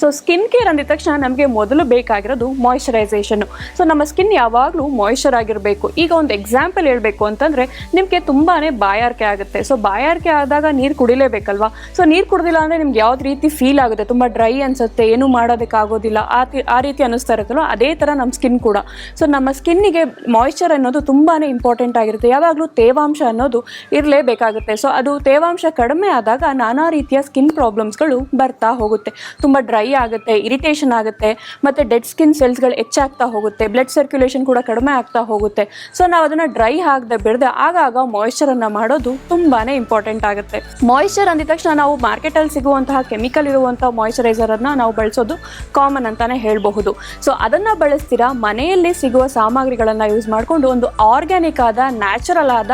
So skin care ಅಂದಿದ ತಕ್ಷಣ ನಮಗೆ ಮೊದಲು ಬೇಕಾಗಿರೋದು ಮಾಯಿಶ್ಚರೈಸೇಷನ್ ಸೊ ನಮ್ಮ ಸ್ಕಿನ್ ಯಾವಾಗಲೂ ಮಾಯಿಶ್ಚರ್ ಆಗಿರಬೇಕು. ಈಗ ಒಂದು ಎಕ್ಸಾಂಪಲ್ ಹೇಳಬೇಕು ಅಂತಂದರೆ ನಿಮಗೆ ತುಂಬಾ ಬಾಯಾರಿಕೆ ಆಗುತ್ತೆ. ಸೊ ಬಾಯಾರಿಕೆ ಆದಾಗ ನೀರು ಕುಡಿಲೇಬೇಕಲ್ವಾ? ಸೊ ನೀರು ಕುಡಿದಿಲ್ಲ ಅಂದರೆ ನಿಮ್ಗೆ ಯಾವ್ದು ರೀತಿ ಫೀಲ್ ಆಗುತ್ತೆ? ತುಂಬ ಡ್ರೈ ಅನ್ಸುತ್ತೆ, ಏನು ಮಾಡೋದಕ್ಕಾಗೋದಿಲ್ಲ ಆ ಆ ರೀತಿ ಅನ್ನಿಸ್ತಾ ಇರುತ್ತಲ್ವ? ಅದೇ ಥರ ನಮ್ಮ ಸ್ಕಿನ್ ಕೂಡ. ಸೊ ನಮ್ಮ ಸ್ಕಿನ್ನಿಗೆ ಮಾಯಿಶ್ಚರ್ ಅನ್ನೋದು ತುಂಬಾ ಇಂಪಾರ್ಟೆಂಟ್ ಆಗಿರುತ್ತೆ. ಯಾವಾಗಲೂ ತೇವಾಂಶ ಅನ್ನೋದು ಇರಲೇಬೇಕಾಗುತ್ತೆ. ಸೊ ಅದು ತೇವಾಂಶ ಕಡಿಮೆ ಆದಾಗ ನಾನಾ ರೀತಿಯ ಸ್ಕಿನ್ ಪ್ರಾಬ್ಲಮ್ಸ್ಗಳು ಬರ್ತಾ ಹೋಗುತ್ತೆ. ತುಂಬ ಡ್ರೈ ಆಗುತ್ತೆ, ಇರಿಟೇಷನ್ ಆಗುತ್ತೆ, ಮತ್ತು ಡೆಡ್ ಸ್ಕಿನ್ ಸೆಲ್ಸ್ಗಳು ಹೆಚ್ಚಾಗ್ತಾ ಹೋಗುತ್ತೆ, ಬ್ಲಡ್ ಸರ್ಕ್ಯುಲೇಷನ್ ಕೂಡ ಕಡಿಮೆ ಆಗ್ತಾ ಹೋಗುತ್ತೆ. ಸೊ ನಾವು ಅದನ್ನು ಡ್ರೈ ಆಗದೆ ಬಿಡದೆ, ಆಗಾಗ ಮಾಯಿಶ್ಚರನ್ನು ಮಾಡೋದು ತುಂಬಾ ಇಂಪಾರ್ಟೆಂಟ್ ಆಗುತ್ತೆ. ಮಾಯಿಶ್ಚರ್ ಅಂದಿದ ತಕ್ಷಣ ನಾವು ಮಾರ್ಕೆಟಲ್ಲಿ ಸಿಗುವಂತಹ ಕೆಮಿಕಲ್ ಇರುವಂಥ ಮಾಯಿಶ್ಚರೈಸರನ್ನು ನಾವು ಬಳಸೋದು ಕಾಮನ್ ಅಂತಲೇ ಹೇಳಬಹುದು. ಸೊ ಅದನ್ನು ಬಳಸ್ತೀರಾ, ಮನೆಯಲ್ಲಿ ಸಿಗುವ ಸಾಮಗ್ರಿಗಳನ್ನು ಯೂಸ್ ಮಾಡಿಕೊಂಡು ಒಂದು ಆರ್ಗ್ಯಾನಿಕ್ ಆದ ನ್ಯಾಚುರಲ್ ಆದ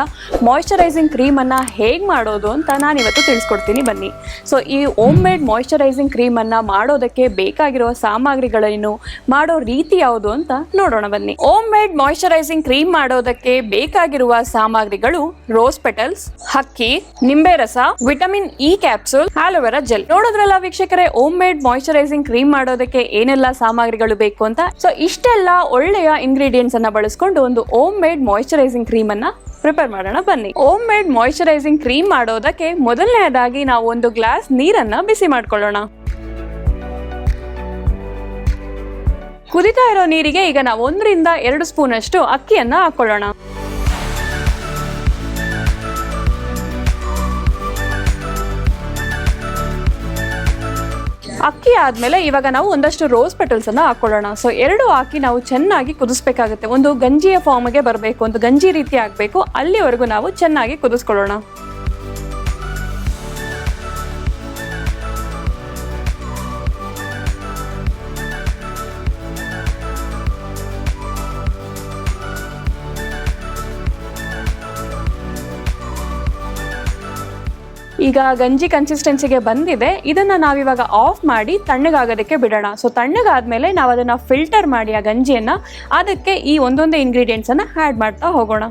ಮಾಯಿಶ್ಚರೈಸಿಂಗ್ ಕ್ರೀಮನ್ನು ಹೇಗೆ ಮಾಡೋದು ಅಂತ ನಾನು ಇವತ್ತು ತಿಳಿಸ್ಕೊಡ್ತೀನಿ ಬನ್ನಿ. ಸೊ ಈ ಓಮ್ ಮೇಡ್ ಮಾಯಿಶ್ಚರೈಸಿಂಗ್ ಕ್ರೀಮನ್ನು ಮಾಡೋದಕ್ಕೆ ಬೇಕಾಗಿರುವ ಸಾಮಗ್ರಿಗಳೇನು? ಮಾಡೋ ರೀತಿ ಯಾವುದು ಅಂತ ನೋಡೋಣ ಬನ್ನಿ. ಓಮ್ ಮೇಡ್ ಮಾಯಿಶ್ಚರೈಸಿಂಗ್ ಕ್ರೀಮ್ ಮಾಡೋದಕ್ಕೆ ಬೇಕಾಗಿರುವ ಸಾಮಗ್ರಿಗಳು ರೋಸ್ ಪೆಟಲ್ಸ್ ಹಕ್ಕಿ, ನಿಂಬೆ ರಸ vitamin E capsule aloe vera gel. ನೋಡೋದ್ರಲ್ಲ ವೀಕ್ಷಕರೇ ಓಮ್ ಮೇಡ್ ಮಾಯಿಶ್ಚರೈಸಿಂಗ್ ಕ್ರೀಮ್ ಮಾಡೋದಕ್ಕೆ ಏನೆಲ್ಲ ಸಾಮಗ್ರಿಗಳು ಬೇಕು ಅಂತ? ಸೊ ಇಷ್ಟೆಲ್ಲ ಒಳ್ಳೆಯ ಇಂಗ್ರೀಡಿಯೆಂಟ್ಸ್ ಅನ್ನ ಬಳಸ್ಕೊಂಡು ಒಂದು ಹೋಮ್ ಮೇಡ್ ಮಾಯಿಶ್ಚರೈಸಿಂಗ್ ಕ್ರೀಮ್ ಅನ್ನ ಪ್ರಿಪೇರ್ ಮಾಡೋಣ ಬನ್ನಿ. ಓಮ್ ಮೇಡ್ ಮಾಯಿಶ್ಚರೈಸಿಂಗ್ ಕ್ರೀಮ್ ಮಾಡೋದಕ್ಕೆ ಮೊದಲನೆಯದಾಗಿ ನಾವು ಒಂದು ಗ್ಲಾಸ್ ನೀರನ್ನ ಬಿಸಿ ಮಾಡ್ಕೊಳ್ಳೋಣ. ಕುದಿತಾ ಇರೋ ನೀರಿಗೆ ಈಗ ನಾವು ಒಂದರಿಂದ ಎರಡು ಸ್ಪೂನ್ ಅಷ್ಟು ಅಕ್ಕಿಯನ್ನ ಹಾಕೊಳ್ಳೋಣ. ಅಕ್ಕಿ ಆದ್ಮೇಲೆ ಇವಾಗ ನಾವು ಒಂದಷ್ಟು ರೋಸ್ ಪೆಟಲ್ಸ್ ಅನ್ನ ಹಾಕೊಳ್ಳೋಣ. ಸೊ ಎರಡು ಹಾಕಿ ನಾವು ಚೆನ್ನಾಗಿ ಕುದಿಸ್ಬೇಕಾಗುತ್ತೆ. ಒಂದು ಗಂಜಿಯ ಫಾರ್ಮ್ಗೆ ಬರಬೇಕು, ಒಂದು ಗಂಜಿ ರೀತಿ ಆಗಬೇಕು. ಅಲ್ಲಿವರೆಗೂ ನಾವು ಚೆನ್ನಾಗಿ ಕುದಿಸ್ಕೊಳ್ಳೋಣ. ಈಗ ಗಂಜಿ ಕನ್ಸಿಸ್ಟೆನ್ಸಿಗೆ ಬಂದಿದೆ. ಇದನ್ನು ನಾವಿವಾಗ ಆಫ್ ಮಾಡಿ ತಣ್ಣಗಾಗೋದಕ್ಕೆ ಬಿಡೋಣ. ಸೊ ತಣ್ಣಗಾದ್ಮೇಲೆ ನಾವು ಅದನ್ನು ಫಿಲ್ಟರ್ ಮಾಡಿ ಆ ಗಂಜಿಯನ್ನು. ಅದಕ್ಕೆ ಈ ಒಂದೊಂದೇ ಇಂಗ್ರೀಡಿಯೆಂಟ್ಸನ್ನು ಆ್ಯಡ್ ಮಾಡ್ತಾ ಹೋಗೋಣ.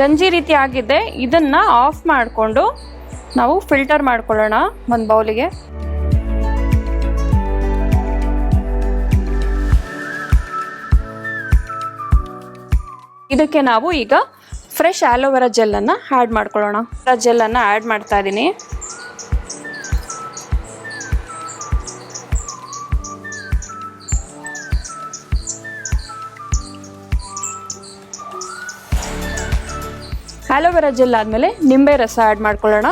ಗಂಜಿ ರೀತಿ ಆಗಿದೆ. ಇದನ್ನ ಆಫ್ ಮಾಡಿಕೊಂಡು ನಾವು ಫಿಲ್ಟರ್ ಮಾಡ್ಕೊಳ್ಳೋಣ ಒಂದು ಬೌಲಿಗೆ. ಇದಕ್ಕೆ ನಾವು ಈಗ ಫ್ರೆಶ್ ಆಲೋವೆರಾ ಜೆಲ್ಲನ್ನು ಆ್ಯಡ್ ಮಾಡ್ಕೊಳ್ಳೋಣ. ಜೆಲ್ಲನ್ನು ಆ್ಯಡ್ ಮಾಡ್ತಾ ಇದ್ದೀನಿ. ಆಲೋವೆರಾ ಜೆಲ್ ಆದಮೇಲೆ ನಿಂಬೆ ರಸ ಆ್ಯಡ್ ಮಾಡ್ಕೊಳ್ಳೋಣ.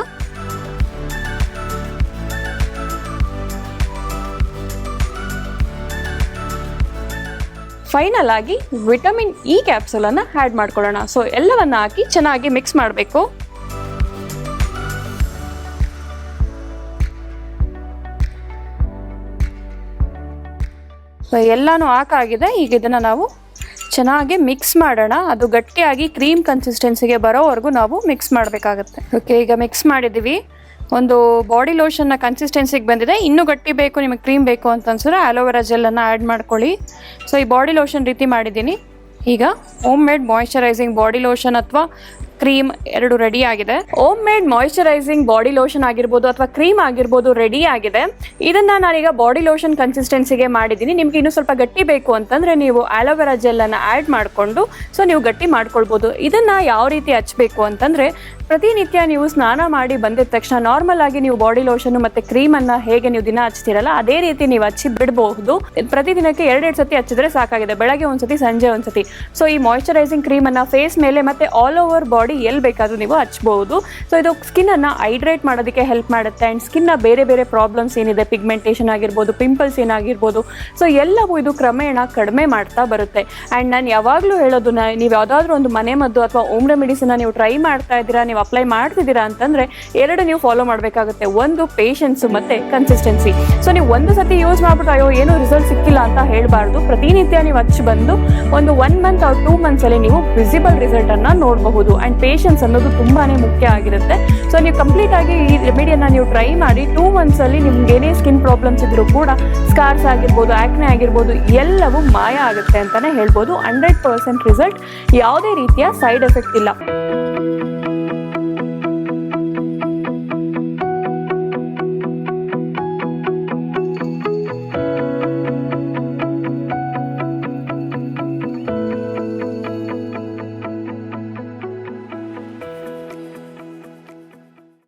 ಫೈನಲ್ ಆಗಿ ವಿಟಮಿನ್ ಇ ಕ್ಯಾಪ್ಸೂಲನ್ನು ಆ್ಯಡ್ ಮಾಡ್ಕೊಳ್ಳೋಣ. ಸೊ ಎಲ್ಲವನ್ನ ಹಾಕಿ ಚೆನ್ನಾಗಿ ಮಿಕ್ಸ್ ಮಾಡಬೇಕು. ಸೊ ಎಲ್ಲನೂ ಹಾಕಾಗಿದೆ ಈಗ ಇದನ್ನು ನಾವು ಚೆನ್ನಾಗಿ ಮಿಕ್ಸ್ ಮಾಡೋಣ. ಅದು ಗಟ್ಟಿಯಾಗಿ ಕ್ರೀಮ್ ಕನ್ಸಿಸ್ಟೆನ್ಸಿಗೆ ಬರೋವರೆಗೂ ನಾವು ಮಿಕ್ಸ್ ಮಾಡಬೇಕಾಗುತ್ತೆ. ಓಕೆ ಈಗ ಮಿಕ್ಸ್ ಮಾಡಿದ್ದೀವಿ ಒಂದು ಬಾಡಿ ಲೋಷನ್ನ ಕನ್ಸಿಸ್ಟೆನ್ಸಿಗೆ ಬಂದಿದೆ. ಇನ್ನೂ ಗಟ್ಟಿ ಬೇಕು, ನಿಮಗೆ ಕ್ರೀಮ್ ಬೇಕು ಅಂತ ಅನ್ಸಿದ್ರೆ ಆಲೋವೆರಾ ಜೆಲ್ಲನ್ನು ಆ್ಯಡ್ ಮಾಡ್ಕೊಳ್ಳಿ. ಸೊ ಈ ಬಾಡಿ ಲೋಷನ್ ರೀತಿ ಮಾಡಿದ್ದೀನಿ. ಈಗ home made moisturising body lotion ಅಥವಾ ಕ್ರೀಮ್ ಎರಡು ರೆಡಿ ಆಗಿದೆ. Ohm made moisturising body lotion ಆಗಿರ್ಬೋದು ಅಥವಾ ಕ್ರೀಮ್ ಆಗಿರ್ಬೋದು ರೆಡಿ ಆಗಿದೆ. ಇದನ್ನ ನಾನೀಗ ಬಾಡಿ ಲೋಷನ್ ಕನ್ಸಿಸ್ಟೆನ್ಸಿಗೆ ಮಾಡಿದ್ದೀನಿ. ನಿಮ್ಗೆ ಇನ್ನೂ ಸ್ವಲ್ಪ ಗಟ್ಟಿ ಬೇಕು ಅಂತಂದ್ರೆ ನೀವು ಆಲೋವೆರಾ ಜೆಲ್ ಅನ್ನ ಆ್ಯಡ್ ಮಾಡಿಕೊಂಡು ಸೊ ನೀವು ಗಟ್ಟಿ ಮಾಡ್ಕೊಳ್ಬೋದು. ಇದನ್ನ ಯಾವ ರೀತಿ ಹಚ್ಚಬೇಕು ಅಂತಂದ್ರೆ, ಪ್ರತಿನಿತ್ಯ ನೀವು ಸ್ನಾನ ಮಾಡಿ ಬಂದಿದ ತಕ್ಷಣ ನಾರ್ಮಲ್ ಆಗಿ ನೀವು ಬಾಡಿ ಲೋಷನ್ ಮತ್ತೆ ಕ್ರೀಮ್ ಅನ್ನ ಹೇಗೆ ನೀವು ದಿನ ಹಚ್ತೀರಲ್ಲ, ಅದೇ ರೀತಿ ನೀವು ಹಚ್ಚಿ ಬಿಡಬಹುದು. ಪ್ರತಿದಿನಕ್ಕೆ ಎರಡೆರಡು ಸತಿ ಹಚ್ಚಿದ್ರೆ ಸಾಕಾಗಿದೆ. ಬೆಳಗ್ಗೆ ಒಂದ್ಸತಿ, ಸಂಜೆ ಒಂದ್ಸತಿ. ಸೊ ಈ ಮಾಯಿಶ್ಚರೈಸಿಂಗ್ ಕ್ರೀಮ್ ಅನ್ನ ಫೇಸ್ ಮೇಲೆ ಮತ್ತೆ ಆಲ್ ಓವರ್ ಬಾಡಿ ಎಲ್ಲಿ ಬೇಕಾದರೂ ನೀವು ಹಚ್ಬೋದು. ಸೊ ಇದು ಸ್ಕಿನ್ ಅನ್ನ ಹೈಡ್ರೇಟ್ ಮಾಡೋದಕ್ಕೆ ಹೆಲ್ಪ್ ಮಾಡುತ್ತೆ. ಆ್ಯಂಡ್ ಸ್ಕಿನ್ನ ಬೇರೆ ಬೇರೆ ಪ್ರಾಬ್ಲಮ್ಸ್ ಏನಿದೆ? ಪಿಗ್ಮೆಂಟೇಷನ್ ಆಗಿರ್ಬೋದು ಪಿಂಪಲ್ಸ್ ಏನಾಗಿರ್ಬೋದು. ಸೊ ಎಲ್ಲವೂ ಇದು ಕ್ರಮೇಣ ಕಡಿಮೆ ಮಾಡ್ತಾ ಬರುತ್ತೆ. ಆ್ಯಂಡ್ ನಾನು ಯಾವಾಗಲೂ ಹೇಳೋದು ನೀವು ಯಾವುದಾದ್ರೂ ಒಂದು ಮನೆ ಮದ್ದು ಅಥವಾ ಓಮ್ ರೆಮಿಡೀಸನ್ನ ನೀವು ಟ್ರೈ ಮಾಡ್ತಾ ಇದ್ದೀರಾ, ನೀವು ಅಪ್ಲೈ ಮಾಡ್ತಿದ್ದೀರಾ ಅಂತಂದರೆ, ಎರಡು ನೀವು ಫಾಲೋ ಮಾಡಬೇಕಾಗುತ್ತೆ. ಒಂದು ಪೇಷನ್ಸು ಮತ್ತು ಕನ್ಸಿಸ್ಟೆನ್ಸಿ ಸೊ ನೀವು ಒಂದು ಸತಿ ಯೂಸ್ ಮಾಡ್ಬಿಟ್ಟು ಅಯ್ಯೋ, ಏನೂ ರಿಸಲ್ಟ್ ಸಿಕ್ಕಿಲ್ಲ ಅಂತ ಹೇಳಬಾರ್ದು. ಪ್ರತಿನಿತ್ಯ ನೀವು ಹಚ್ಚಿ ಬಂದು, ಒಂದು ಒನ್ ಮಂತ್ ಆರ್ ಟೂ ಮಂತ್ಸಲ್ಲಿ ನೀವು ವಿಸಿಬಲ್ ರಿಸಲ್ಟನ್ನು ನೋಡಬಹುದು. ನೋಡಬಹುದು ಅಂಡ್ ಪೇಷನ್ಸ್ ಅನ್ನೋದು ತುಂಬಾನೇ ಮುಖ್ಯ ಆಗಿರುತ್ತೆ. ಸೊ ನೀವು ಕಂಪ್ಲೀಟ್ ಆಗಿ ಈ ರೆಮಿಡಿಯನ್ನ ನೀವು ಟ್ರೈ ಮಾಡಿ ಟೂ ಮಂತ್ಸ್ ಅಲ್ಲಿ ನಿಮ್ಗೆ ಏನೇ ಸ್ಕಿನ್ ಪ್ರಾಬ್ಲಮ್ಸ್ ಇದ್ರೂ ಕೂಡ ಸ್ಕಾರ್ಸ್ ಆಗಿರ್ಬೋದು ಆ್ಯಕ್ನೆ ಆಗಿರ್ಬೋದು, ಎಲ್ಲವೂ ಮಾಯ ಆಗುತ್ತೆ ಅಂತಾನೆ ಹೇಳ್ಬೋದು. ಹಂಡ್ರೆಡ್ ಪರ್ಸೆಂಟ್ ರಿಸಲ್ಟ್ ಯಾವುದೇ ರೀತಿಯ ಸೈಡ್ ಎಫೆಕ್ಟ್ ಇಲ್ಲ.